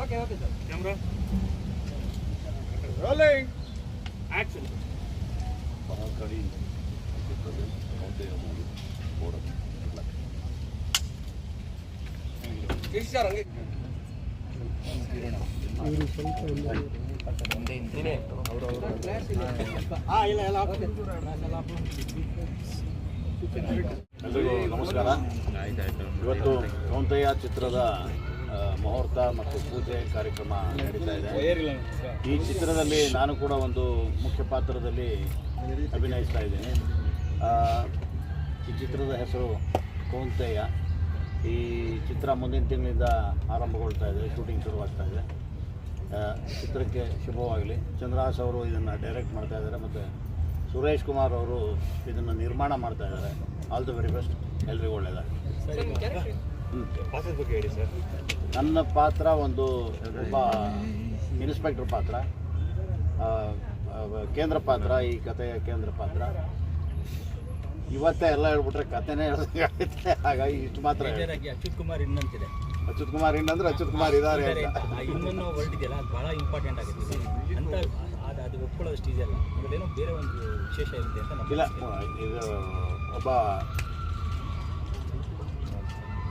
Okay okay sir camera rolling action ಪರಾಕಡಿ ಹಾಂ ಇಲ್ಲ ಎಲ್ಲ ಓಕೆ ಎಲ್ರಿಗೂ ನಮಸ್ಕಾರ. ಇವತ್ತು ಕೌಂಟಯ್ಯ ಚಿತ್ರದ ಮುಹೂರ್ತ ಮತ್ತು ಪೂಜೆ ಕಾರ್ಯಕ್ರಮ ನಡೀತಾ ಇದೆ. ಈ ಚಿತ್ರದಲ್ಲಿ ನಾನು ಕೂಡ ಒಂದು ಮುಖ್ಯ ಪಾತ್ರದಲ್ಲಿ ಅಭಿನಯಿಸ್ತಾ ಇದ್ದೇನೆ. ಈ ಚಿತ್ರದ ಹೆಸರು ಕೌಂತೆಯ. ಈ ಚಿತ್ರ ಮುಂದಿನ ತಿಂಗಳಿಂದ ಆರಂಭಗೊಳ್ತಾ ಇದೆ ಶೂಟಿಂಗ್ ಶುರುವಾಗ್ತಾ ಇದೆ. ಚಿತ್ರಕ್ಕೆ ಶುಭವಾಗಲಿ. ಚಂದ್ರಹಾಸ್ ಅವರು ಇದನ್ನು ಡೈರೆಕ್ಟ್ ಮಾಡ್ತಾ ಇದ್ದಾರೆ ಮತ್ತು ಸುರೇಶ್ ಕುಮಾರ್ ಅವರು ಇದನ್ನು ನಿರ್ಮಾಣ ಮಾಡ್ತಾ ಇದ್ದಾರೆ. ಆಲ್ ದ ವೆರಿ ಬೆಸ್ಟ್ ಎಲ್ರಿಗೂ ಒಳ್ಳೆಯದಾಗಲಿ ಪಾತ್ರದ ಬಗ್ಗೆ ಹೇಳಿ ಸರ್. ನನ್ನ ಪಾತ್ರ ಒಂದು ಒಬ್ಬ ಇನ್ಸ್ಪೆಕ್ಟರ್ ಪಾತ್ರ ಕೇಂದ್ರ ಪಾತ್ರ ಈ ಕಥೆಯ ಕೇಂದ್ರ ಪಾತ್ರ. ಇವತ್ತೇ ಎಲ್ಲ ಹೇಳ್ಬಿಟ್ರೆ ಕಥೆನೇ ಹೇಳ್ದಂಗಾಗುತ್ತೆ ಹಾಗಾಗಿ ಇಷ್ಟು ಮಾತ್ರ ಅಚ್ಯುತ್ ಕುಮಾರ್ ಇನ್ನಂತಿದೆ. ಅಚ್ಯುತ್ ಕುಮಾರ್ ಇನ್ನಂದ್ರೆ ಅಚ್ಯುತ್ ಕುಮಾರ್ ಇದ್ದಾರೆ ಇನ್ನೊಂದು ವರ್ಡ್ ಇದೆಯಲ್ಲ ಅದು ಬಹಳ ಇಂಪಾರ್ಟೆಂಟ್ ಆಗುತ್ತೆ. ಅಂತ ಅದು ಅದು ಒಪ್ಕೊಳ್ಳೋಷ್ಟು ಇದೆಯಲ್ಲ ಅಲ್ಲ. ಅದರಲ್ಲೇನೋ ಬೇರೆ ಒಂದು ವಿಶೇಷ ಇರುತ್ತೆ ಅಂತ ಇಲ್ಲ ಇದು ಒಬ್ಬ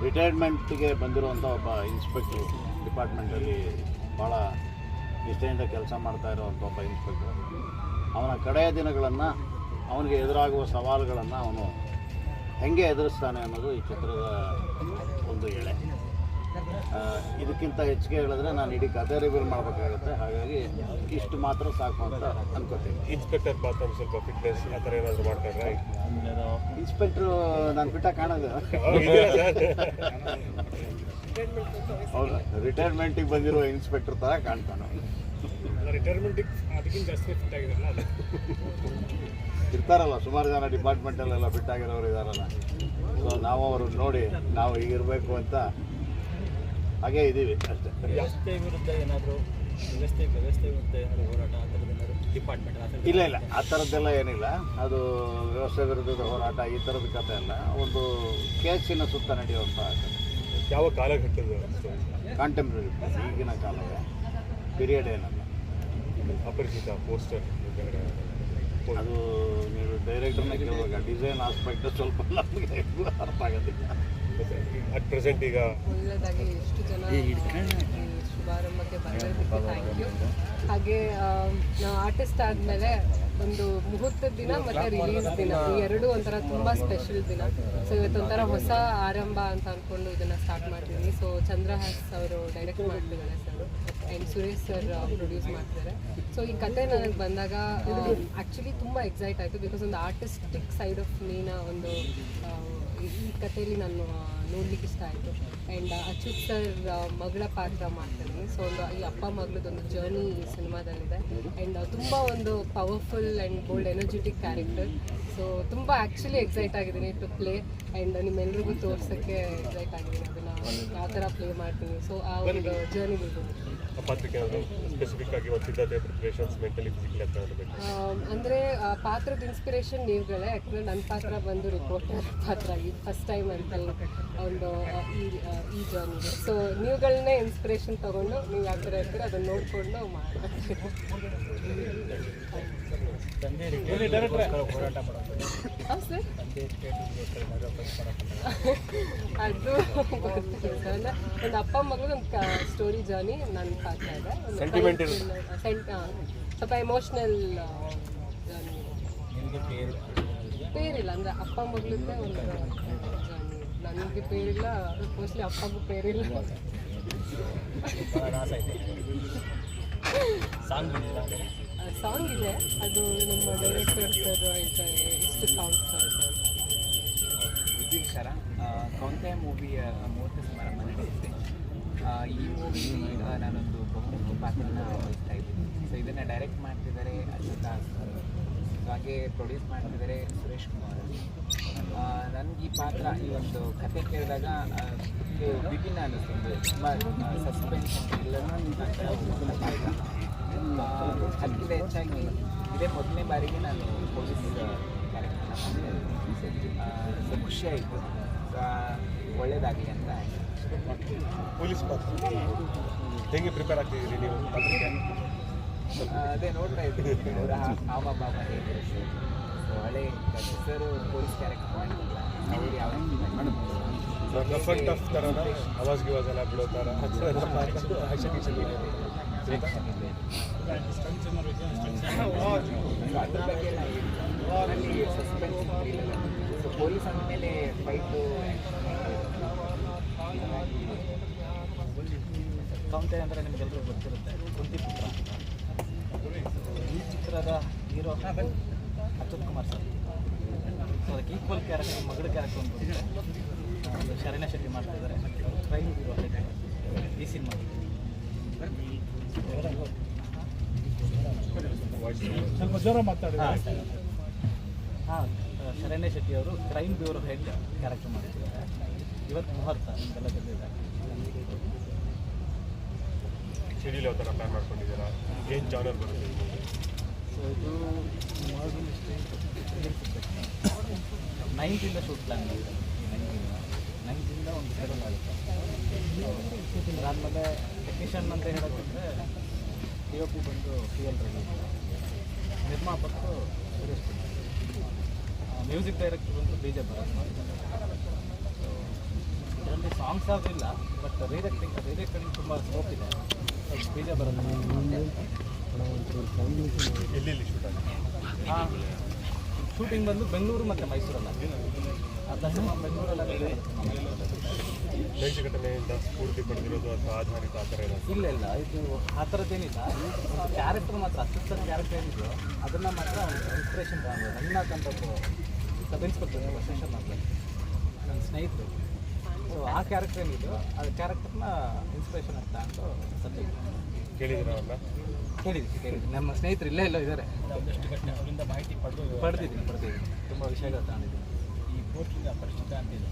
ರಿಟೈರ್ಮೆಂಟ್ಗೆ ಬಂದಿರುವಂಥ ಒಬ್ಬ ಇನ್ಸ್ಪೆಕ್ಟ್ರು ಡಿಪಾರ್ಟ್ಮೆಂಟಲ್ಲಿ ಭಾಳ ನಿಷ್ಠೆಯಿಂದ ಕೆಲಸ ಮಾಡ್ತಾ ಇರುವಂಥ ಒಬ್ಬ ಇನ್ಸ್ಪೆಕ್ಟರ್ ಅವನ ಕಡೆಯ ದಿನಗಳನ್ನು ಅವನಿಗೆ ಎದುರಾಗುವ ಸವಾಲುಗಳನ್ನು ಅವನು ಹೆಂಗೆ ಎದುರಿಸ್ತಾನೆ ಅನ್ನೋದು ಈ ಚಿತ್ರದ ಒಂದು ಎಳೆ. ಇದಕ್ಕಿಂತ ಹೆಚ್ಚಿಗೆ ಹೇಳಿದ್ರೆ ನಾನು ಇಡೀ ಕತೆ ರಿವೀಲ್ ಮಾಡಬೇಕಾಗುತ್ತೆ. ಹಾಗಾಗಿ ಇಷ್ಟು ಮಾತ್ರ ಸಾಕು ಅಂತ ಅನ್ಕೋತೀನಿ. ಇನ್ಸ್ಪೆಕ್ಟರ್ ಪಾತ್ರ ಸ್ವಲ್ಪ ಫಿಟ್ನೆಸ್ ಆ ಥರ ಏನಾದರೂ ಮಾಡ್ತಾರೆ ಇನ್ಸ್ಪೆಕ್ಟ್ರು ನಾನು ಬಿಟ್ಟ ಕಾಣೋದು ಹೌದು ರಿಟೈರ್ಮೆಂಟಿಗೆ ಬಂದಿರೋ ಇನ್ಸ್ಪೆಕ್ಟರ್ ಥರ ಕಾಣ್ತಾನೆ. ರಿಟೈರ್ಮೆಂಟಿಗೆ ಅದಕ್ಕಿಂತ ಜಾಸ್ತಿ ಫಿಟ್ ಆಗಿರಲ್ಲ ಇರ್ತಾರಲ್ಲ ಸುಮಾರು ಜನ ಡಿಪಾರ್ಟ್ಮೆಂಟಲ್ಲೆಲ್ಲ ಬಿಟ್ಟಾಗಿರೋರು ಇದ್ದಾರಲ್ಲ ಸೊ ನಾವು ಅವರು ನೋಡಿ ನಾವು ಹೀಗಿರಬೇಕು ಅಂತ ಹಾಗೇ ಇದ್ದೀವಿ ಅಷ್ಟೇ. ವ್ಯವಸ್ಥೆ ವಿರುದ್ಧ ಏನಾದರೂ ವ್ಯವಸ್ಥೆ ವ್ಯವಸ್ಥೆ ವಿರುದ್ಧ ಏನಾದರೂ ಹೋರಾಟ ಆ ಥರದ್ದು ಏನಾದರೂ ಡಿಪಾರ್ಟ್ಮೆಂಟ್ ಆ ಥರದ್ದು ಇಲ್ಲ ಇಲ್ಲ. ಆ ಥರದ್ದೆಲ್ಲ ಏನಿಲ್ಲ. ಅದು ವ್ಯವಸ್ಥೆ ವಿರುದ್ಧದ ಹೋರಾಟ ಈ ಥರದ ಕಥೆ ಅಲ್ಲ. ಒಂದು ಕೇಸಿನ ಸುತ್ತ ನಡೆಯುವಂಥ ಕಥೆ ಯಾವ ಕಾಲಘಟ್ಟದ ಕಾಂಟೆಂಪ್ರರಿ ಈಗಿನ ಕಾಲವೇ ಪೀರಿಯಡ್ ಏನಲ್ಲ. ಅಪರಿಚಿತ ಪೋಸ್ಟರ್ ಅದು ನೀವು ಡೈರೆಕ್ಟರ್ನ ಕೇಳುವಾಗ ಡಿಸೈನ್ ಆಸ್ಪೆಕ್ಟ್ ಸ್ವಲ್ಪ ನಮಗೆ ಅರ್ಥ ಆಗೋದಿಲ್ಲ. ಅಟ್ ಪ್ರೆಸೆಂಟ್ ಈಗ ಒಳ್ಳೆಯದಾಗಿ ಎಷ್ಟು ಜನ ಶುಭಾರಂಭಕ್ಕೆ ಬಂದಿದ್ದಕ್ಕೆ ಥ್ಯಾಂಕ್ ಯು ಹಾಗೆ ನಾವು ಆರ್ಟಿಸ್ಟ್ ಆದಮೇಲೆ ಒಂದು ಮುಹೂರ್ತದ ದಿನ ಮತ್ತು ರಿಲೀಸ್ ದಿನ. ಈ ಎರಡು ಒಂಥರ ತುಂಬ ಸ್ಪೆಷಲ್ ದಿನ. ಸೊ ಇವತ್ತೊಂಥರ ಹೊಸ ಆರಂಭ ಅಂತ ಅಂದ್ಕೊಂಡು ಇದನ್ನು ಸ್ಟಾರ್ಟ್ ಮಾಡ್ತೀನಿ ಸೊ ಚಂದ್ರಹಾಸ್ ಅವರು ಡೈರೆಕ್ಟ್ ಮಾಡ್ತಿದ್ದಾರೆ sir and Suresh sir produce ಮಾಡ್ತಿದ್ದಾರೆ. ಸೊ ಈ ಕತೆ ನನಗೆ ಬಂದಾಗ ಆ್ಯಕ್ಚುಲಿ ತುಂಬ ಎಕ್ಸೈಟ್ ಆಯಿತು ಬಿಕಾಸ್ ಒಂದು ಆರ್ಟಿಸ್ಟಿಕ್ ಸೈಡ್ ಆಫ್ ಮೀನ ಒಂದು ಈ ಕಥೆಯಲ್ಲಿ ನಾನು ನೋಡ್ಲಿಕ್ಕೆ ಇಷ್ಟ ಆಯಿತು. ಆ್ಯಂಡ್ ಅಚ್ಯುತ್ ಸರ್ ಮಗಳ ಪಾತ್ರ ಮಾಡ್ತಾರೆ. ಸೊ ಒಂದು, ಈ ಅಪ್ಪ ಮಗಳದೊಂದು ಜರ್ನಿ ಈ ಸಿನಿಮಾದಲ್ಲಿದೆ. ಆ್ಯಂಡ್ ತುಂಬ ಒಂದು powerful and bold energetic character so ತುಂಬ ಆ್ಯಕ್ಚುಲಿ ಎಕ್ಸೈಟ್ ಆಗಿದ್ದೀನಿ ಟು ಪ್ಲೇ ಆ್ಯಂಡ್ ನಿಮ್ಮೆಲ್ರಿಗೂ ತೋರ್ಸೋಕ್ಕೆ ಎಕ್ಸೈಟ್ ಆಗಿದ್ದೀನಿ. ಅದನ್ನು ಯಾವ ಥರ ಪ್ಲೇ ಮಾಡ್ತೀನಿ. ಸೊ ಆ ಒಂದು ಜರ್ನಿ ಸ್ಪೆಸಿಫಿಕ್ ಆಗಿ ಒಂದು ಸಿದ್ಧತೆ ಪ್ರಿಪ್ರೇಷನ್ಸ್ ಮೆಂಟಲಿ ಫಿಸಿಕಲಿ ಅಂತ ಬೇಕು ಆಮ್, ಅಂದ್ರೆ ಪಾತ್ರದ ಇನ್ಸ್ಪಿರೇಷನ್ ನೀವುಗಳೇ. ಯಾಕಂದ್ರೆ ನನ್ನ ಪಾತ್ರ ಬಂದು ರಿಪೋರ್ಟರ್ ಪಾತ್ರ ಈ ಫಸ್ಟ್ ಟೈಮ್ ಅಂತ ಒಂದು ಈ ಈ ಜರ್ನಿಗೆ ಸೊ ನೀವುಗಳನ್ನೇ ಇನ್ಸ್ಪಿರೇಷನ್ ತಗೊಂಡು ನೀವು ಯಾವ ಥರ ಇರ್ತೀರ ಅದನ್ನ ನೋಡಿಕೊಂಡು ಏನಾದರೂ ಅದು ಗೊತ್ತಿಲ್ಲ. ಒಂದು ಅಪ್ಪ ಮಗಳು ಒಂದು ಸ್ಟೋರಿ ಜರ್ನಿ ನನ್ನ ಪಾತ್ರ ಇದೆ. ಒಂದು ಇರುತ್ತೆ. ಸ್ವಲ್ಪ ಎಮೋಷ್ನಲ್ ಪೇರಿಲ್ಲ ಅಂದ್ರೆ ಅಪ್ಪ ಮಗಳಿಂದ ಒಂದು ನನಗೆ ಪೇರಿಲ್ಲ ಮೋಸ್ಟ್ಲಿ ಅಪ್ಪಗೂ ಪೇರಿಲ್ಲ. ಸಾಂಗ್ ಸಾಂಗ್ ಇದೆ. ಅದು ನಮ್ಮ ಡೈರೆಕ್ಟರ್ ಸರ್ ಹೇಳ್ತಾರೆ ಇಷ್ಟು ಸಾಂಗ್ಸ್ ಬರುತ್ತೆ ಅಂತ ನಮಸ್ಕಾರ ಕೌಂತೆ ಮೂವಿಯ ಮುಹೂರ್ತ ಸಮಾರಂಭ ನಡೆಯುತ್ತೆ. ಈ ಮೂವಿ ನಾನೊಂದು ಬಹುಮುಖ್ಯ ಪಾತ್ರನ ವಹಿಸ್ತಾ ಇದ್ದೀನಿ. ಸೊ ಇದನ್ನು ಡೈರೆಕ್ಟ್ ಮಾಡ್ತಿದ್ದಾರೆ ಅಶೋಕ ಸೊ ಹಾಗೆ ಪ್ರೊಡ್ಯೂಸ್ ಮಾಡ್ತಿದ್ದಾರೆ ಸುರೇಶ್ ಕುಮಾರ್ ನನಗೆ ಈ ಪಾತ್ರ, ಈ ಒಂದು ಕತೆ ಕೇಳಿದಾಗ ವಿಭಿನ್ನ ಒಂದು ತುಂಬ ಸಸ್ಪೆನ್ಸ್ ಅದಕ್ಕಿಂತ ಹೆಚ್ಚಾಗಿ ಇದೇ ಮೊದಲನೇ ಬಾರಿಗೆ ನಾನು ಪೊಲೀಸ್ ಖುಷಿ ಆಯಿತು ಒಳ್ಳೇದಾಗಲಿ ಅಂತ ಪೊಲೀಸ್ ಹೆಂಗೆ ಪ್ರಿಪೇರ್ ಆಗ್ತಿದ್ದೀರಿ ನೀವು ಅದೇ ನೋಡ್ತಾ ಇದ್ದೀನಿ ಅವರ ಬಾಬ ಭಾವ ಹೇಗಿರುತ್ತೆ ಸೊ ಹಳೆ ಸರ್ ಪೊಲೀಸ್ ಕ್ಯಾರೆಕ್ಟರ್ ಮಾಡಿಲ್ಲ. ಅವ್ರು ಯಾವ ರಫ್ ಟಫ್ ಥರನ ಅವಾಜ್ ಗಿವಾಜ್ ಎಲ್ಲ ಬಿಡೋ ಥರ ಸಸ್ಪೆನ್ಸ್ ಸೊ ಪೊಲೀಸ್ ಅಂದಮೇಲೆ ಫೈಟು ಕೌಂತೆ ಅಂದರೆ ನಿಮಗೆಲ್ಲರೂ ಗೊತ್ತಿರುತ್ತೆ ಕುಂತಿ ಅಂತ. ಈ ಚಿತ್ರದ hero Achyuth Kumar sir so ಅದಕ್ಕೆ ಈಕ್ವಲ್ ಕ್ಯಾರೆಕ್ಟರ್ ಮಗಳ ಕ್ಯಾರೆಕ್ಟರ್ ಅಂತ ಶರಣ್ಯ ಶೆಟ್ಟಿ ಮಾಡ್ತಾ ಇದ್ದಾರೆ. ಕ್ರೈಮ್ ಈ ಸಿನಿಮಾ ಸ್ವಲ್ಪ ಜೋರ ಮಾತಾಡಿ. ಹಾಂ ಶರಣ್ಯ ಶೆಟ್ಟಿ ಅವರು ಕ್ರೈಮ್ ಬ್ಯೂರೋ ಹೆಡ್ ಕ್ಯಾರೆಕ್ಟರ್ ಮಾಡ್ತಿದ್ದಾರೆ ಇವತ್ತು ಮುಹೂರ್ತ ಎಲ್ಲ ಬಂದಿದೆ ಶೆಡ್ಯೂಲ್ ಯಾವ ಥರ ಪ್ಲ್ಯಾನ್ ಮಾಡ್ಕೊಂಡಿದ್ದೀರಾ? ಏನು ಜಾನರ್ ಬರುತ್ತೆ? ಸೊ ಇದು ನೈನ್ತಿಂದ ಶೂಟ್ ಪ್ಲ್ಯಾನ್ ಮಾಡಿದ್ದಾರೆ. ನೈನ್ತಿಂದ ಒಂದು ಸೆವೆನ್ ಆಗುತ್ತೆ ಅದಾದಮೇಲೆ ಟೆಕ್ನಿಷಿಯನ್ ಅಂತ ಹೇಳೋದಂದರೆ ಪಿ ಒ ಪಿ ಬಂದು ಪಿ ಎಲ್ ರೆಡಿ ನಿರ್ಮಾಪಕರು ಸುರೇಶ್ ಕುಮಾರ್. ಮ್ಯೂಸಿಕ್ ಡೈರೆಕ್ಟರ್ ಬಂದು ಬಿ ಜೆ ಭರತ್ ಇದರಲ್ಲಿ ಸಾಂಗ್ಸ್ ಯಾವುದೂ ಇಲ್ಲ ಬಟ್ ರೀರೆಕ್ಟಿಂಗ್ ರೀರೆಕ್ಟಿಂಗ್ ತುಂಬ ಸ್ಕೋಪ್ ಇದೆ. ಬಿ ಜೆ ಭರತ್ ಶೂಟಿಂಗ್ ಬಂದು ಬೆಂಗಳೂರು ಮತ್ತು ಮೈಸೂರಲ್ಲ. ಬೆಂಗಳೂರಲ್ಲ. ನೈಜ ಘಟನೆಯಿಂದ ಸ್ಫೂರ್ತಿ ಪಡೆದಿರೋದು ಅಥವಾ ಆಧಾರಿತ ಆ ಥರ ಏನಾದ್ರು ಇಲ್ಲ ಇಲ್ಲ ಇದು ಆ ಥರದ್ದೇನಿಲ್ಲ ಒಂದು ಕ್ಯಾರೆಕ್ಟರ್ ಮಾತ್ರ ಅಸಿಸ್ಟೆಂಟ್ ಕ್ಯಾರೆಕ್ಟರ್ ಏನಿದೆಯೋ ಅದನ್ನು ಮಾತ್ರ ಇನ್ಸ್ಪಿರೇಷನ್ ರಂಗನಾಥ್ ಅಂತ ಒಬ್ಬರು ಸಬ್ ಇನ್ಸ್ಪೆಕ್ಟರ್ ಸ್ಟೇಷನ್ ಮಾತ್ರ ನನ್ನ ಸ್ನೇಹಿತರು. ಸೊ ಆ ಕ್ಯಾರೆಕ್ಟರ್ ಏನಿದೆಯೋ ಆ ಕ್ಯಾರೆಕ್ಟರ್ನ ಇನ್ಸ್ಪಿರೇಷನ್ ಅಂತ ಅಂತ ಸಬ್ಜೆಕ್ಟ್ ಕೇಳಿದ್ರು ಅವ್ರನ್ನ? ಕೇಳಿದ್ವಿ ಕೇಳಿದ್ವಿ. ನಮ್ಮ ಸ್ನೇಹಿತರು ಇಲ್ಲೇ ಎಲ್ಲೋ ಇದ್ದಾರೆ. ಒಂದಷ್ಟು ಘಟನೆ ಅವರಿಂದ ಮಾಹಿತಿ ಪಡೆದು ಪಡೆದಿದ್ದೀನಿ ಪಡೆದಿದ್ದೀನಿ. ತುಂಬ ವಿಷಯಗಳು ತಗೊಂಡಿದ್ದೀನಿ. ಈ ಪೋಸ್ಟಿಂದ ಪರಿಚಿತ ಅಂತಿದೆ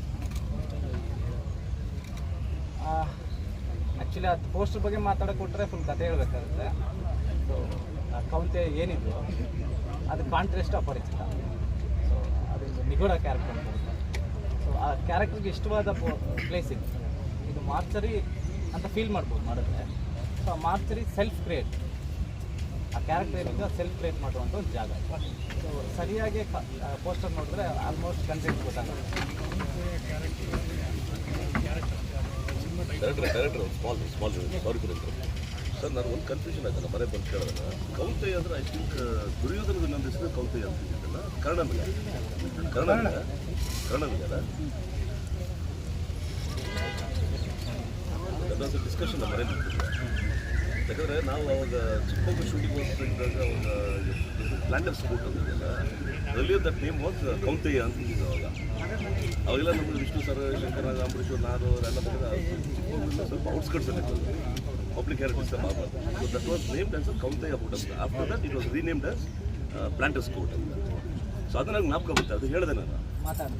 ಆ್ಯಕ್ಚುಲಿ ಅದು ಪೋಸ್ಟರ್ ಬಗ್ಗೆ ಮಾತಾಡೋಕೆ ಕೊಟ್ಟರೆ ಫುಲ್ ಕತೆ ಹೇಳಬೇಕಾಗುತ್ತೆ. ಸೊ ಕವಿತೆ ಏನಿದ್ರು ಅದು ಕಾಂಟ್ರೆಸ್ಟ್ ಅಪರಿಚಿತ ಸೊ ಅದೊಂದು ನಿಗೂಢ ಕ್ಯಾರೆಕ್ಟರ್ ಅಂತ ಸೊ ಆ ಕ್ಯಾರೆಕ್ಟರ್ಗೆ ಇಷ್ಟವಾದ ಪ್ಲೇಸ್ ಇದು. ಇದು ಮಾರ್ಚರಿ ಅಂತ ಫೀಲ್ ಮಾಡ್ಬೋದು ಮಾಡಿದ್ರೆ. ಸೊ ಆ ಮಾರ್ಚರಿ ಸೆಲ್ಫ್ ಕ್ರಿಯೇಟ್ ಆ ಕ್ಯಾರೆಕ್ಟರ್ ಏನಿದೆ ಸೆಲ್ಫ್ ಕ್ರಿಯೇಟ್ ಮಾಡುವಂಥ ಒಂದು ಜಾಗ. ಸೊ ಸರಿಯಾಗಿ ಪೋಸ್ಟರ್ ನೋಡಿದ್ರೆ ಆಲ್ಮೋಸ್ಟ್ ಕಂಟೆಂಟ್ ಗೊತ್ತಾಗುತ್ತೆ. Director director small small sorry for sir, ನಾನು ಒಂದು ಕನ್ಫ್ಯೂಷನ್ ಆಯ್ತಲ್ಲ ಮನೆ ಬಂದು ಕೇಳಿದಾಗ ಕೌಂತೆ ಅಂದ್ರೆ ಐ ಥಿಂಕ್ ದುರ್ಯೋಧನದ ನನ್ನ ಹೆಸರು ಅಂತ ಕನ್ನಡ ಮೇಲೆ ಕನ್ನಡ ಮೇಲೆ ಅದೊಂದು ಡಿಸ್ಕಷನ್ ಮನೆ ಯಾಕಂದರೆ ನಾವು ಅವಾಗ ಚಿಕ್ಕಮಗಳೂರು ಶೂಟಿಂಗ್ ಹೋಗ್ತಿದ್ದಾಗ ಅವಾಗ ಪ್ಲಾಂಟರ್ಸ್ ಸ್ಪೋರ್ಟ್ ಅಂತ ಇದೆಯಲ್ಲ earlier that name was Kaunteya ಅಂತ ಇದ್ದಿದ್ದು ಅವಾಗ. ಅವಾಗೆಲ್ಲ ನಮಗೆ ವಿಷ್ಣು ಸರ್ ಶಂಕರ ಅಂಬರೀಶ್ ನಾನು ಚಿಕ್ಕಮಗಳೂರಿಂದ ಸ್ವಲ್ಪ ಔಟ್ಸ್ಕಟ್ಸ್ ಅಲ್ಲಿ ಪಬ್ಲಿಕ್ ಹೆರಿಟೇಜ್ ಡಿಸ್ಟರ್ಬ್ ಆಗಬಾರ್ದು so that was named as Kauntayya hut ಅಂತ. After that it was renamed as planters court ಅಂತ. ಸೊ ಅದು ನನಗೆ ಜ್ಞಾಪಕ ಬರುತ್ತೆ ಅದು ಹೇಳಿದೆ ನಾನು. ಹಾಂ ಸರ್.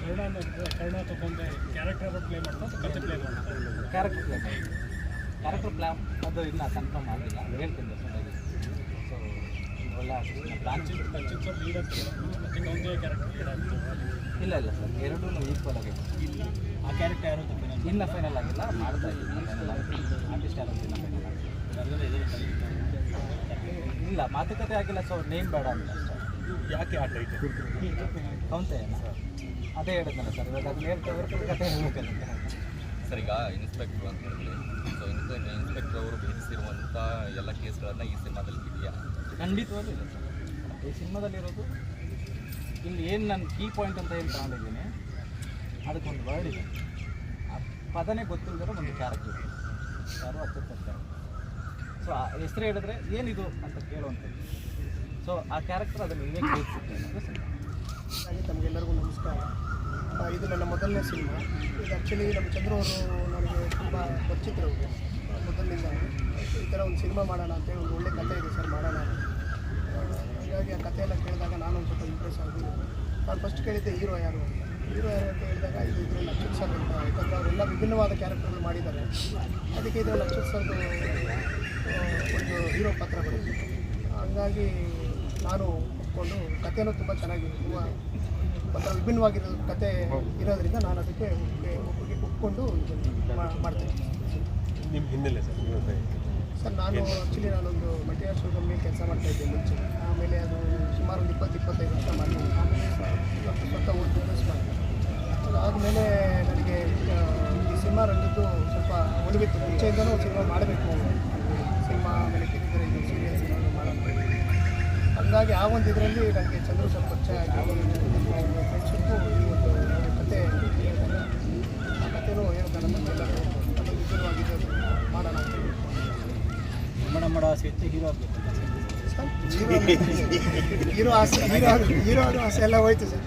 ಕರ್ಣ ಕರ್ಣ ತಗೊಂಡೆ ಕ್ಯಾರೆಕ್ಟರ್ ಪ್ಲೇ ಮಾಡ್ತಾ ಕತೆ ಪ್ಲೇ ಮಾಡ್ತಾ ಕ್ಯಾರೆಕ್ಟರ್ ಪ್ಲೇ ಕ್ಯಾರೆಕ್ಟರ್ ಪ್ಲಾ ಅದು ಇನ್ನೂ ಕನ್ಫರ್ಮ್ ಆಗಿಲ್ಲ. ಹೇಳ್ತೀನಿ. ಸೊ ಒಳ್ಳೆ ಬ್ರಾಂಚ್ ಚಿತ್ರ ಲೀಡ್ ಆಗ್ತದೆ ಮತ್ತೆ ಕೌಂದೆ ಕ್ಯಾರೆಕ್ಟರ್ ಲೀಡ್ ಆಗ್ತದೆ. ಇಲ್ಲ ಇಲ್ಲ ಸರ್ ಎರಡೂ ಈಕ್ವಲ್ ಆಗಿದೆ ಆ ಕ್ಯಾರೆಕ್ಟರ್ ಯಾರು ಇಲ್ಲ ಫೈನಲ್ ಆಗಿಲ್ಲ ಮಾಡ್ತಾ ಇದ್ದೀನಿ ಇಲ್ಲ. ಮಾತುಕತೆ ಆಗಿಲ್ಲ ಸೊ ನೇಮ್ ಬೇಡ ಅಂತ. ಯಾಕೆ ಆ ಟೈಟಲ್ ಸರ್ ಅದೇ ಹೇಳಿದ್ನಲ್ಲ ಸರ್ ಇವಾಗ ಅದನ್ನ ಹೇಳ್ತಾ ಕತೆ ಹೇಳ್ಬೇಕಂತ. ಸರ್ ಈಗ ಇನ್ಸ್ಪೆಕ್ಟ್ರು ಅಂತ ಹೇಳಿ ಸೊ ಇನ್ಸ್ಪೆಕ್ಟರ್ ಅವರು ಎದುರಿಸಿರುವಂಥ ಎಲ್ಲ ಕೇಸ್ಗಳನ್ನು ಈ ಸಿನಿಮಾದಲ್ಲಿ ಇದೆಯಾ ಸರ್. ಈ ಸಿನಿಮಾದಲ್ಲಿರೋದು ಇಲ್ಲಿ ಏನು ನಾನು ಕೀ ಪಾಯಿಂಟ್ ಅಂತ ಏನು ತಗೊಂಡಿದ್ದೀನಿ ಅದಕ್ಕೊಂದು ವರ್ಡ್ ಇದೆ. ಆ ಪದನೇ ಗೊತ್ತಿಲ್ಲದಿರೋ ಒಂದು ಕ್ಯಾರೆಕ್ಟರ್ ಯಾರು ಅತ್ಯುತ್ತಮ ಸೊ ಆ ಹೆಸರು ಹೇಳಿದ್ರೆ ಏನಿದು ಅಂತ ಕೇಳುವಂಥದ್ದು. ಸೊ ಆ ಕ್ಯಾರೆಕ್ಟರ್ ಅದನ್ನು ನೀವೇ ಕೇಳಿಸುತ್ತೆ ಅನ್ನೋದು ಸಿನಿಮಾ ಹಾಗೆ ತಮಗೆಲ್ಲರಿಗೂ ನಮಸ್ಕಾರ. ಇದು ನನ್ನ ಮೊದಲನೇ ಸಿನಿಮಾ. ಇದು ಆ್ಯಕ್ಚುಲಿ ನಮ್ಮ ಚಂದ್ರ ಅವರು ನನಗೆ ತುಂಬ ಪರಿಚಿತರು. ಮೊದಲಿಂದ ಈ ಥರ ಒಂದು ಸಿನಿಮಾ ಮಾಡೋಣ ಅಂತೇಳಿ ಒಂದು ಒಳ್ಳೆ ಕಥೆ ಇದೆ ಸರ್ ಮಾಡೋಣ ಅಂತ. ಆ, ಹಾಗಾಗಿ ಆ ಕಥೆ ಎಲ್ಲ ಕೇಳಿದಾಗ ನಾನು ಒಂದು ಸ್ವಲ್ಪ ಇಂಪ್ರೆಸ್ ಆಗಿ ನಾನು ಫಸ್ಟ್ ಕೇಳಿದ್ದೆ ಹೀರೋ ಯಾರು ಹೀರೋ ಯಾರು ಅಂತ ಹೇಳಿದಾಗ ಇದು ಇದರಲ್ಲಿ ಲಕ್ಷ ಸರ್ ಅಂತ. ಯಾಕಂದರೆ ಅವರೆಲ್ಲ ವಿಭಿನ್ನವಾದ ಕ್ಯಾರೆಕ್ಟರ್ಗಳು ಮಾಡಿದ್ದಾರೆ. ಅದಕ್ಕೆ ಇದು ನಕ್ಷತ್ರ ಸರ್ದು ಒಂದು ಹೀರೋ ಪಾತ್ರ ಬರುತ್ತೆ ಹಂಗಾಗಿ ನಾನು ಒಪ್ಪಿಕೊಂಡು ಕಥೆನೂ ತುಂಬ ಚೆನ್ನಾಗಿ ತುಂಬ ಒಂಥರ ವಿಭಿನ್ನವಾಗಿರೋ ಕತೆ ಇರೋದ್ರಿಂದ ನಾನು ಅದಕ್ಕೆ ಒಪ್ಪಿಗೆ ಒಪ್ಕೊಂಡು ಮಾಡ್ತೇನೆ ನಿಮ್ಮ ಹಿನ್ನೆಲೆ ಸರ್ ಸರ್ ನಾನು ಆ್ಯಕ್ಚುಲಿ ನಾನೊಂದು ಮಲ್ಟಿನ್ಯಾಷನಲ್ ಕಂಪ್ನಿ ಕೆಲಸ ಮಾಡ್ತಾ ಇದ್ದೆ ಮುಂಚೆ. ಆಮೇಲೆ ಅದು ಸುಮಾರು ಒಂದು ಇಪ್ಪತ್ತು ಇಪ್ಪತ್ತೈದು ವರ್ಷ ಮಾಡಿದೆ ಆಮೇಲೆ ಸ್ವಲ್ಪ ಸ್ವಲ್ಪ ಊರು ಬಿಸ್ನೆಸ್ ಮಾಡಿದೆ. ಅದಾದಮೇಲೆ ನನಗೆ ಈ ಸಿನಿಮಾ ರಂಗದ್ದು ಸ್ವಲ್ಪ ಒಳಗಿತ್ತು ಮುಂಚೆಯಿಂದನೂ ಸಿನಿಮಾ ಮಾಡಬೇಕು ಸಿನಿಮಾ ಆಮೇಲೆ ಕಿರಿದರೆ ಇದು ಸೀರಿಯಲ್ ಸಿನಿಮಾ ಮಾಡೋದು ಹಾಗಾಗಿ ಆ ಒಂದು ಇದರಲ್ಲಿ ನನಗೆ ಚಂದ್ರು ಸ್ವಲ್ಪ ಪರಿಚಯ ಆಗಿ ಫ್ರೆಂಡ್ಶಿಪ್ಪು ಈ ಒಂದು ಕತೆ ಆ ಕಥೆನೂ ಹೇಳ್ತಾರೆ ನಮಗೆಲ್ಲರೂ ಅದು ವಿಭಿನ್ನವಾಗಿದೆ ಅದು ಮಾಡೋಣ ಅಂತ ಹೇಳಿ ಮಣ ಮಡ ಆಸೆ ಇತ್ತು ಹೀರೋ ಆಗಬೇಕು. ಹೀರೋ ಆಸೆ ಹೀರೋ ಹೀರೋ ಆಸೆ ಎಲ್ಲ ಹೋಯ್ತು ಸರ್.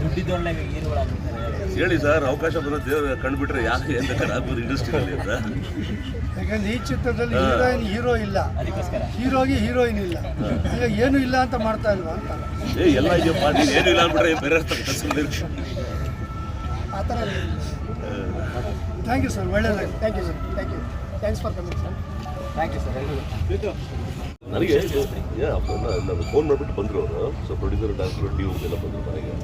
ದುಡ್ಡಿದ್ದೊಳ್ಳೆ ಹೀರೋಗಳಾಗ್ಬಿಡ್ತಾರೆ ಹೇಳಿ ಸರ್ ಅವಕಾಶ ಬರುತ್ತೆ ದೇವ್ರ ಕಂಡುಬಿಟ್ರೆ ಯಾಕೆ ಅಂತ ಬೇಕಾದ್ರೆ ಆಗ್ಬೋದು ಇಂಡಸ್ಟ್ರಿಯಲ್ಲಿ ಅಂತ. ಯಾಕಂದ್ರೆ ಈ ಚಿತ್ರದಲ್ಲಿ ಹೀರೋಯಿನ್ ಹೀರೋ ಇಲ್ಲ. ಅದಕ್ಕೋಸ್ಕರ. ಹೀರೋಗೆ ಹೀರೋಯಿನ್ ಇಲ್ಲ. ಈಗ ಏನು ಇಲ್ಲ ಅಂತ ಮಾಡ್ತಾ ಇಲ್ವಾ ಅಂತ. ಏ ಎಲ್ಲ ಇದೆಯಪ್ಪ ನೀನು ಏನು ಇಲ್ಲ ಅಂದ್ಬಿಟ್ರೆ ಬೇರೆ ಆ ಥರ ಥ್ಯಾಂಕ್ ಯು ಸರ್ ಒಳ್ಳೆಯದಾಗಿ thank you sir thank you thanks for coming sir thank you sir ಎಲ್ಲರಿಗೂ ನನಗೆ ನಾನು ಫೋನ್ ಮಾಡಿಬಿಟ್ಟು ಬಂದರು ಅವರು ಸೊ ಪ್ರೊಡ್ಯೂಸರ್ ಡಾಕ್ಟರ್ ಡಿ ಎಲ್ಲ ಬಂದರು ಮನೆಗೆ.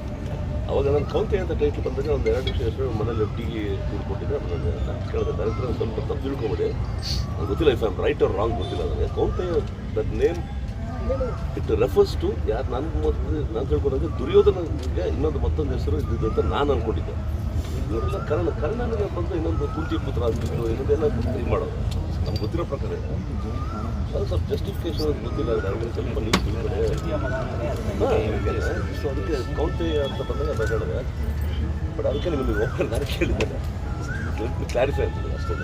ಅವಾಗ ನಾನು ಕೌಂತೆ ಅಂತ ಟೈಟ್ಲ್ ಬಂದಾಗ ಒಂದು ಎರಡು ನಿಮಿಷ ಹೆಸರು ಮನೇಲಿ ಒಟ್ಟಿಗೆ ಕೂಡ್ಕೊಟ್ಟಿದ್ದೆ. ಆಮೇಲೆ ನಾನು ಕೇಳಿದೆ ಡೈರೆಕ್ಟರ್ ಸ್ವಲ್ಪ ತಪ್ಪು ತಿಳ್ಕೊಬೇಡಿ. ಗೊತ್ತಿಲ್ಲ if I'm right or wrong ಗೊತ್ತಿಲ್ಲ ನನಗೆ. Kaunte that name it refers to ಯಾರು ನಾನು ಮೊದಲು ನಾನು ತಿಳ್ಕೊಂಡಂಗೆ ದುರ್ಯೋಧನಿಗೆ ಇನ್ನೊಂದು ಮತ್ತೊಂದು ಹೆಸರು ಇದ್ದಿದ್ದು ಅಂತ ನಾನು ಅಂದ್ಕೊಂಡಿದ್ದೆ ಇವರೆಲ್ಲ ಕರ್ಣ, ಕರ್ಣನಿಗೆ ಬಂದು ಇನ್ನೊಂದು ಕುಂತಿ ಪುತ್ರ ಅಂತಿದ್ದು ಇದು ಮಾಡೋದು. ನಮ್ಗೆ ಗೊತ್ತಿರೋ ಪ್ರಕಾರ. ಅದು ಸ್ವಲ್ಪ ಜಸ್ಟಿಫಿಕೇಶನ್ ಗೊತ್ತಿಲ್ಲ ಅದು ಸ್ವಲ್ಪ ನೀವು ತಿಳ್ಕೊಂಡೆ ಸೊ ಅದಕ್ಕೆ ಕೌಂಟಿ ಅಂತ ಬಂದಾಗ ಹೇಳಿದೆ. ಬಟ್ ಅದಕ್ಕೆ ನಿಮಗೆ ಓಪನ್ ನಾನು ಕೇಳಿದ್ದೇನೆ. ಕ್ಲಾರಿಫೈ ಆಗ್ತದೆ ಅಷ್ಟೇ.